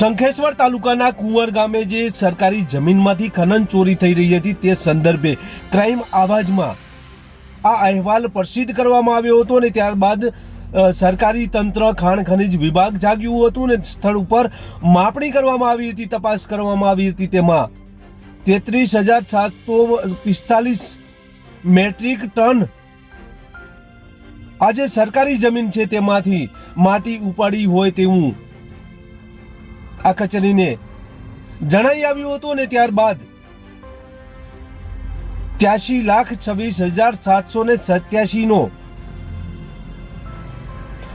શંખેશ્વર તાલુકાના કુંવર ગામે જે સરકારી જમીનમાંથી ખનન ચોરી થઈ રહી હતી તે સંદર્ભે ક્રાઇમ આવાજમાં આ અહેવાલ પ્રસિદ્ધ કરવામાં આવ્યો હતો અને ત્યારબાદ સરકારી તંત્ર, ખાણ ખનિજ વિભાગ જાગ્યું હતું અને સ્થળ ઉપર માપણી કરવામાં આવી હતી, તપાસ કરવામાં આવી હતી તેમાં તેત્રીસ હજાર સાતસો પિસ્તાલીસ મેટ્રિક ટન આ જે સરકારી જમીન છે તેમાંથી માટી ઉપાડી હોય તેવું આ કચેરીને જણાઈ આવ્યું હતું અને ત્યારબાદ ત્યાસી લાખ છવ્વીસ હજાર સાતસો ને સત્યાસી નો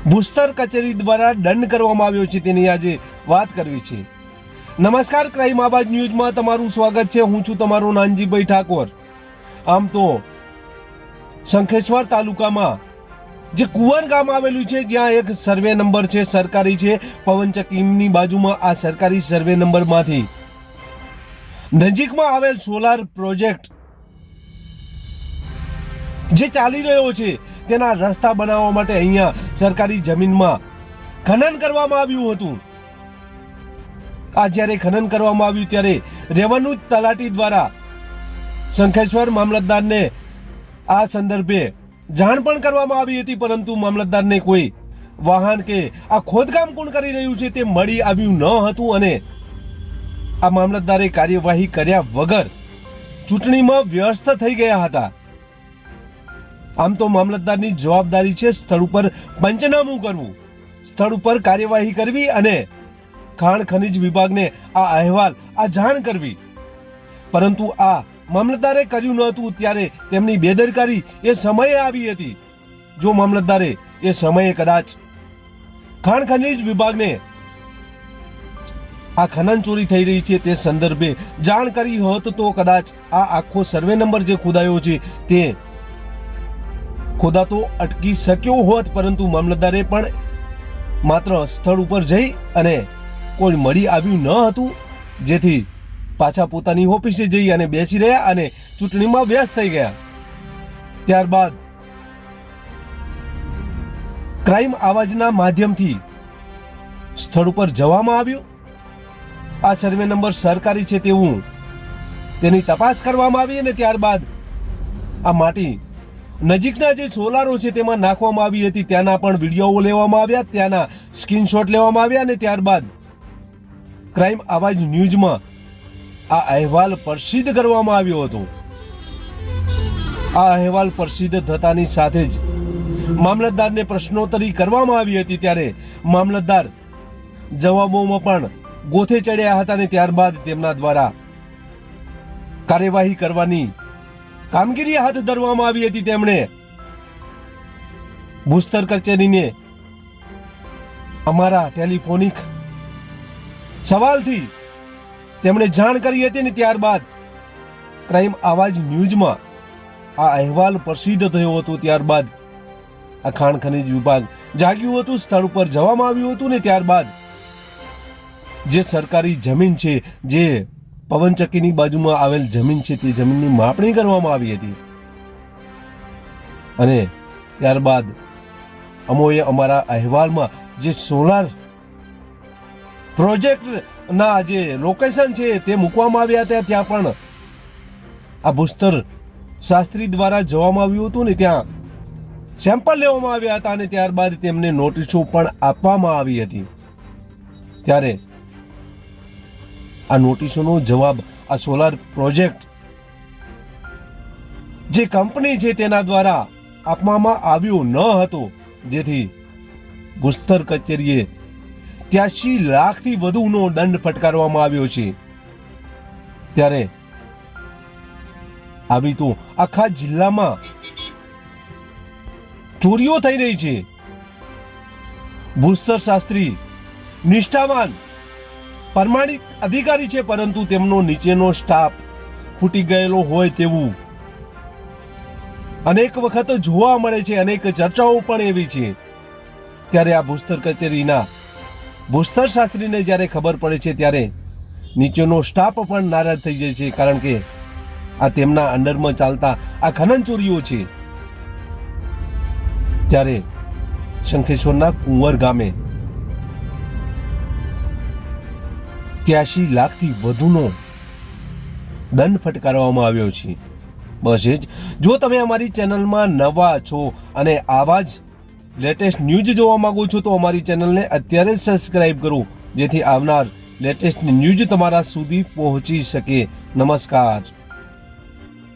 ભૂસ્તર કચેરી દ્વારા દંડ કરવામાં આવ્યો છે તેની આજે વાત કરવી છે. નમસ્કાર, ક્રાઇમ આબાદ ન્યૂઝમાં તમારું સ્વાગત છે. હું છું તમારો નાનજીભાઈ ઠાકોર. આમ તો શંખેશ્વર તાલુકામાં જે કુવર ગામ આવેલું છે, જ્યાં એક સર્વે નંબર છે, સરકારી છે. પવનચક્કીની બાજુમાં આ સરકારી સર્વે નંબરમાંથી નજીકમાં આવેલ સોલાર પ્રોજેક્ટ જે ચાલી રહ્યો છે, તેના રસ્તા બનાવવા માટે અહીંયા સરકારી જમીનમાં ખનન કરવામાં આવ્યું હતું. આ જ્યારે ખનન કરવામાં આવ્યું, ત્યારે રેવન્યુ તલાટી દ્વારા શંખેશ્વર મામલતદારને આ સંદર્ભે જાણ પણ કરવામાં આવી હતી, પરંતુ મામલતદારને કોઈ વાહન કે આ ખોદકામ કોણ કરી રહ્યું છે તે મળી આવ્યું ન હતું અને આ મામલતદારે કાર્યવાહી કર્યા વગર ચૂંટણીમાં વ્યસ્ત થઈ ગયા હતા. આમ તો મામલતદારની જવાબદારી છે સ્થળ ઉપર પંચનામું કરવું. સ્થળ ઉપર કાર્યવાહી કરવી અને ખાણ ખનિજ વિભાગને આ અહેવાલ, આ જાણ કરવી. પરંતુ આ મામલતદારે કર્યું ન હતું ત્યારે તેમની બેદરકારી એ સમયે આવી હતી. જો મામલતદારે એ સમયે કદાચ ખાણ ખનીજ વિભાગને આ ખનન ચોરી થઈ રહી છે તે સંદર્ભે જાણ કરી હોત તો કદાચ આ આખો સર્વે નંબર જે ખોદાયો છે તે ખોદાતો અટકી શક્યો હોત, પરંતુ મામલતદારે પણ માત્ર સ્થળ ઉપર જઈ અને કોઈ મળી આવ્યું ન હતું, જેથી પાછા પોતાની ઓફિસે જઈ અને બેસી રહ્યા અને ચૂંટણીમાં વ્યસ્ત થઈ ગયા. ત્યારબાદ ક્રાઇમ આવાજના માધ્યમથી સ્થળ ઉપર જવામાં આવ્યું. આ સર્વે નંબર સરકારી છે તેવું તેની તપાસ કરવામાં આવી અને ત્યારબાદ આ માટી નજીકના જે સોલારો છે તેમાં નાખવામાં આવી હતી, ત્યાંના પણ વિડીયોઓ લેવામાં આવ્યા, ત્યાંના સ્ક્રીનશોટ લેવામાં આવ્યા અને ત્યારબાદ ક્રાઇમ આવાજ ન્યૂઝમાં આ અહેવાલ પ્રસિદ્ધ કરવામાં આવ્યો હતો. આ અહેવાલ પ્રસિદ્ધ થતાની સાથે જ મામલતદારને પ્રશ્નોત્તરી કરવામાં આવી હતી ત્યારે મામલતદાર જવાબોમાં પણ ગોથે ચડ્યા હતા અને ત્યારબાદ તેમના દ્વારા કાર્યવાહી કરવાની કામગીરી હાથ ધરવામાં આવી હતી. તેમણે ભૂસ્તર કચેરીને અમારા ટેલિફોનિક સવાલથી તેમણે જાણ કરી હતી ને ત્યારબાદ ક્રાઇમ આવાજ ન્યૂઝમાં આ અહેવાલ પ્રસિદ્ધ થયો હતો. ત્યારબાદ આ ખાણ ખનિજ વિભાગ જાગ્યું હતું, સ્થળ ઉપર જવામાં આવ્યું હતું ને ત્યારબાદ જે સરકારી જમીન છે, જે પવનચક્કીની બાજુમાં આવેલ જમીન છે, તે જમીનની માપણી કરવામાં આવી હતી. અને ત્યારબાદ અમોએ અમારા અહેવાલમાં જે સોલાર પ્રોજેક્ટના જે લોકેશન છે તે મૂકવામાં આવ્યા હતા, ત્યાં પણ આ ભૂસ્તર શાસ્ત્રી દ્વારા જવામાં આવ્યું હતું ને ત્યાં સેમ્પલ લેવામાં આવ્યા હતા અને ત્યારબાદ તેમને નોટિસો પણ આપવામાં આવી હતી. ત્યારે આ નોટિસોનો જવાબ, આ સોલાર પ્રોજેક્ટ જે કંપની છે તેના દ્વારા આપવામાં આવ્યો ન હતો. જેથી ભૂસ્તર કચેરીએ ત્યાસી લાખથી વધુનો દંડ ફટકારવામાં આવ્યો છે. ત્યારે આવી તો આખા જિલ્લામાં ચોરીઓ થઈ રહી છે. ભૂસ્તર શાસ્ત્રી, નિષ્ઠાવાન પ્રમાણિત અધિકારી છે, પરંતુ તેમનો નીચેનો સ્ટાફ ફૂટી ગયેલો હોય તેવું અનેક વખત જોવા મળે છે, અનેક ચર્ચાઓ પણ એવી છે. ત્યારે આ ભૂસ્તર કચેરીના ભૂસ્તર શાસ્ત્રીને જ્યારે ખબર પડે છે ત્યારે નીચેનો સ્ટાફ પણ નારાજ થઈ જાય છે કારણ કે આ તેમના અંડરમાં ચાલતા આ ખનન ચોરીઓ છે. ત્યારે શંખેશ્વરના કુંવર ગામે ત્યાસી લાખથી વધુનો દંડ ફટકારવામાં આવ્યો છે. બસ એ જ. જો તમે અમારી ચેનલમાં નવા છો અને આવા જ લેટેસ્ટ ન્યૂઝ જોવા માંગો છો તો અમારી ચેનલને અત્યારે જ સબસ્ક્રાઇબ કરો, જેથી આવનાર લેટેસ્ટ ન્યૂઝ તમારા સુધી પહોંચી શકે. નમસ્કાર.